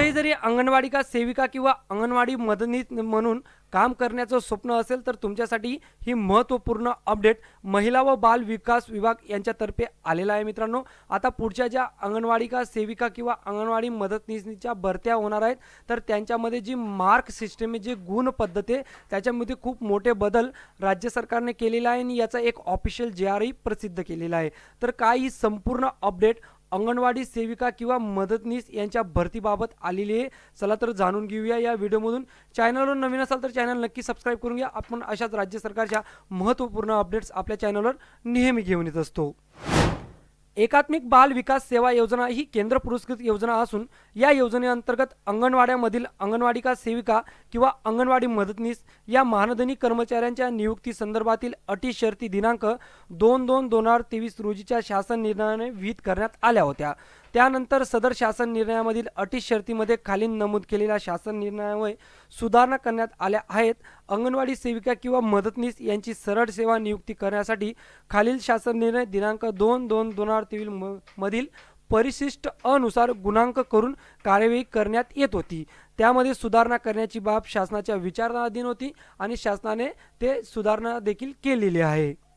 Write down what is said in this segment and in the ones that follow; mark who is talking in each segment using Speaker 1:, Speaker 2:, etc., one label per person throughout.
Speaker 1: तुमचंही जरी अंगणवाडी का सेविका किंवा अंगणवाडी मदनीत म्हणून काम करण्याचं स्वप्न असेल तर तुमच्यासाठी ही महत्त्वपूर्ण अपडेट महिला व बाल विकास विभाग यांच्यातर्फे आलेला आहे मित्रांनो. आता पुढच्या ज्या अंगणवाडी का सेविका किंवा अंगणवाडी मदतनीसच्या भरत्या होणार आहेत तर त्यांच्यामध्ये जी मार्क सिस्टम आहे जी गुण पद्धती आहे त्याच्यामध्ये खूप मोठे बदल राज्य सरकारने केलेला आहे आणि याचा एक ऑफिशियल जे आरही प्रसिद्ध केलेला आहे. तर काय ही संपूर्ण अपडेट अंगणवाडी सेविका किंवा मदतनीस यांच्या भरतीबाबत आलेली आहे. चला तर जाणून घेऊया या व्हिडिओमधून. चॅनलवर नवीन असाल तर चॅनल नक्की सबस्क्राईब करून घ्या. आपण अशाच राज्य सरकारच्या महत्त्वपूर्ण अपडेट्स आपल्या चॅनलवर नेहमी घेऊन येत असतो. एकात्मिक बाल विकास सेवा योजना ही केंद्र पुरस्कृत योजना असून या योजनेअंतर्गत अंगणवाड्यामधील अंगणवाडी का सेविका किंवा अंगणवाडी मदतनीस या महानदनी कर्मचाऱ्यांच्या नियुक्ती संदर्भातील अटी शर्ती दिनांक दोन दोन दोन हजार तेवीस रोजीच्या शासन निर्णयाने विहित करण्यात आल्या होत्या. त्यानंतर सदर शासन निर्णयामधील अटी शर्तीमध्ये खालील नमूद केलेल्या शासन निर्णयामुळे सुधारणा करण्यात आल्या आहेत. अंगणवाडी सेविका किंवा मदतनीस यांची सरळ सेवा नियुक्ती करण्यासाठी खालील शासन निर्णय दिनांक दोन दोन दोन हजार तेवीस म- मधील परिशिष्ट अनुसार गुणांक करून कार्यवाही करण्यात येत होती. त्यामध्ये सुधारणा करण्याची बाब शासनाच्या विचारणाधीन होती आणि शासनाने ते सुधारणा देखील केलेली आहे.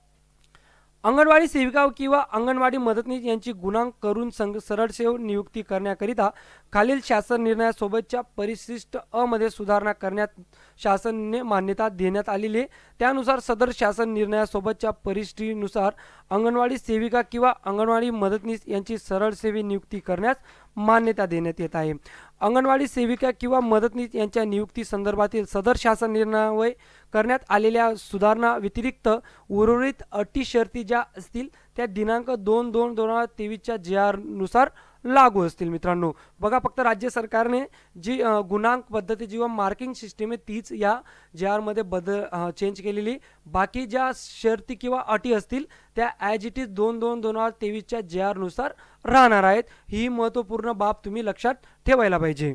Speaker 1: अंगणवाडी सेविका किंवा अंगणवाडी मदतनीस यांची गुणांक करून संग सरळसेव नियुक्ती करण्याकरिता खालील शासन निर्णयासोबतच्या परिशिष्ट अमध्ये सुधारणा करण्यात शासनने मान्यता देण्यात आलेली आहे. त्यानुसार सदर शासन निर्णयासोबतच्या परिस्थितीनुसार अंगणवाडी सेविका किंवा अंगणवाडी मदतनीस यांची सरळसेवी नियुक्ती करण्यास मान्यता देण्यात येत आहे. अंगणवाडी सेविका किंवा मदतनीस यांच्या नियुक्ती संदर्भातील सदर शासन निर्णय करण्यात आलेल्या सुधारणा व्यतिरिक्त उर्वरित अटी शर्ती ज्या असतील त्या दिनांक दोन दोन दोन हजार तेवीसच्या जे आरनुसार लागू असतील मित्रांनो. बघा फक्त राज्य सरकारने जी गुणांक पद्धती जी मार्किंग सिस्टीम आहे तीच या जे आरमध्ये बदल चेंज केलेली. बाकी ज्या शर्ती किंवा अटी असतील त्या ॲज इट इज दोन दोन दोन हजार तेवीसच्या जे आरनुसार राहणार आहेत. ही महत्त्वपूर्ण बाब तुम्ही लक्षात ठेवायला पाहिजे.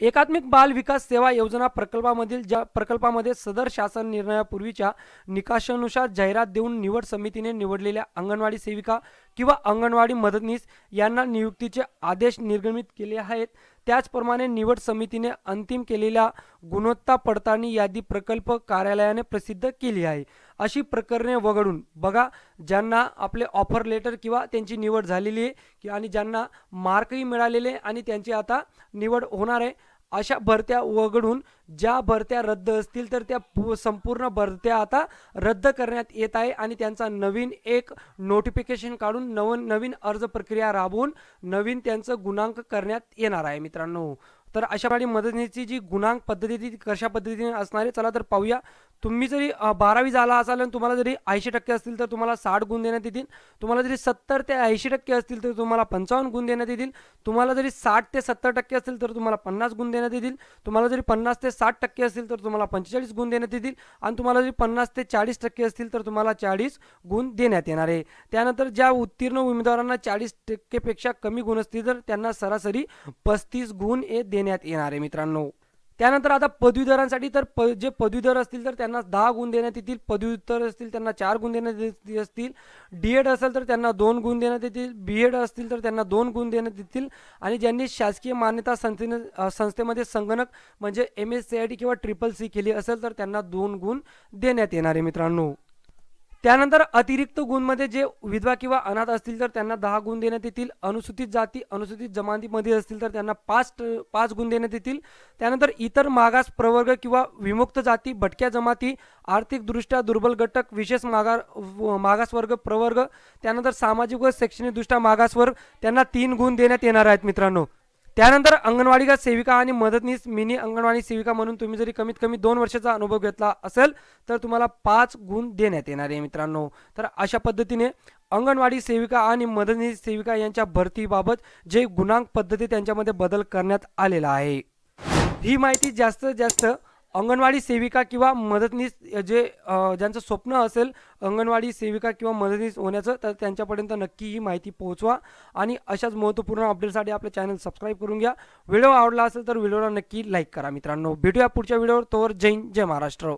Speaker 1: एकात्मिक बाल विकास सेवा योजना प्रकल्पामधील ज्या प्रकल्पामध्ये सदर शासन निर्णयापूर्वीच्या निकाशानुसार जाहिरात देऊन निवड समितीने निवडलेल्या अंगणवाडी सेविका किंवा अंगणवाडी मदतनीस यांना नियुक्तीचे आदेश निर्गमित केले आहेत. त्याचप्रमाणे निवड समितीने अंतिम केलेल्या गुणवत्ता पडताळणी यादी प्रकल्प कार्यालयाने प्रसिद्ध केली आहे. अशी प्रकरणे वगळून बघा ज्यांना आपले ऑफर लेटर किंवा त्यांची निवड झालेली आहे की आणि ज्यांना मार्कही मिळालेले आहे आणि त्यांची आता निवड होणार आहे अशा भरत्या वगळून ज्या भरत्या रद्द असतील तर त्या संपूर्ण भरत्या आता रद्द करण्यात येत आहे आणि त्यांचा नवीन एक नोटिफिकेशन काढून नवन नवीन अर्ज प्रक्रिया राबवून नवीन त्यांचं गुणांक करण्यात येणार आहे मित्रांनो. तर अशा प्रकारे मदतीची जी गुणांक पद्धती ती कशा पद्धतीने असणार आहे चला तर पाहूया. तुम्ही जरी बारावी झाला असाल आणि तुम्हाला जरी ऐंशी टक्के असतील तर तुम्हाला साठ गुण देण्यात येतील. तुम्हाला जरी सत्तर ते ऐंशी टक्के असतील तर तुम्हाला पंचावन्न गुण देण्यात येतील. तुम्हाला जरी साठ ते सत्तर टक्के असतील तर तुम्हाला पन्नास गुण देण्यात येतील. तुम्हाला जरी पन्नास ते साठ टक्के असतील तर तुम्हाला पंचेचाळीस गुण देण्यात येतील. आणि तुम्हाला जरी पन्नास ते चाळीस टक्के असतील तर तुम्हाला चाळीस गुण देण्यात येणार आहे. त्यानंतर ज्या उत्तीर्ण उमेदवारांना चाळीस टक्केपेक्षा कमी गुण असतील तर त्यांना सरासरी पस्तीस गुण हे देण्यात येणार आहे मित्रांनो. त्यानंतर आता पदवीधरांसाठी तर प जे पदवीधर असतील तर त्यांना दहा गुण देण्यात येतील पदव्युत्तर असतील त्यांना चार गुण देण्यात असतील डी एड असेल तर त्यांना दोन गुण देण्यात येतील बी एड असतील तर त्यांना दोन गुण देण्यात येतील आणि ज्यांनी शासकीय मान्यता संस्थेने संस्थेमध्ये संगणक म्हणजे M S C I T किंवा ट्रिपल सी केली असेल तर त्यांना दोन गुण देण्यात येणार आहे मित्रांनो. त्यानंतर अतिरिक्त गुणमध्ये जे विधवा किंवा अनाथ असतील तर त्यांना दहा गुण देण्यात येतील. अनुसूचित जाती अनुसूचित जमातीमध्ये असतील तर त्यांना पाच पाच गुण देण्यात येतील. त्यानंतर इतर मागास प्रवर्ग किंवा विमुक्त जाती भटक्या जमाती आर्थिकदृष्ट्या दुर्बल घटक विशेष मागार मागासवर्ग प्रवर्ग त्यानंतर सामाजिक व शैक्षणिकदृष्ट्या मागासवर्ग त्यांना तीन गुण देण्यात येणार आहेत मित्रांनो. त्यानंतर अंगणवाडी का सेविका आणि मदतनीस मिनी अंगणवाडी सेविका म्हणून तुम्ही जरी कमीत कमी दोन वर्षाचा अनुभव घेतला असेल तर तुम्हाला पाच गुण देण्यात येणार आहे मित्रांनो. तर अशा पद्धतीने अंगणवाडी सेविका आणि मदतनीस सेविका यांच्या भरतीबाबत जे गुणांक पद्धती त्यांच्यामध्ये बदल करण्यात आलेला आहे. ही माहिती जास्तीत जास्त अंगणवाडी सेविका किंवा मदतनीस जे ज्यांचं स्वप्न असेल अंगणवाडी सेविका किंवा मदतनीस होण्याचं तर त्यांच्यापर्यंत नक्की ही माहिती पोहोचवा. आणि अशाच महत्त्वपूर्ण अपडेटसाठी आपलं चॅनल सबस्क्राईब करून घ्या. व्हिडिओ आवडला असेल तर व्हिडिओला नक्की लाईक करा मित्रांनो. भेटूया पुढच्या व्हिडिओवर. तोवर जय हिंद, जय महाराष्ट्र.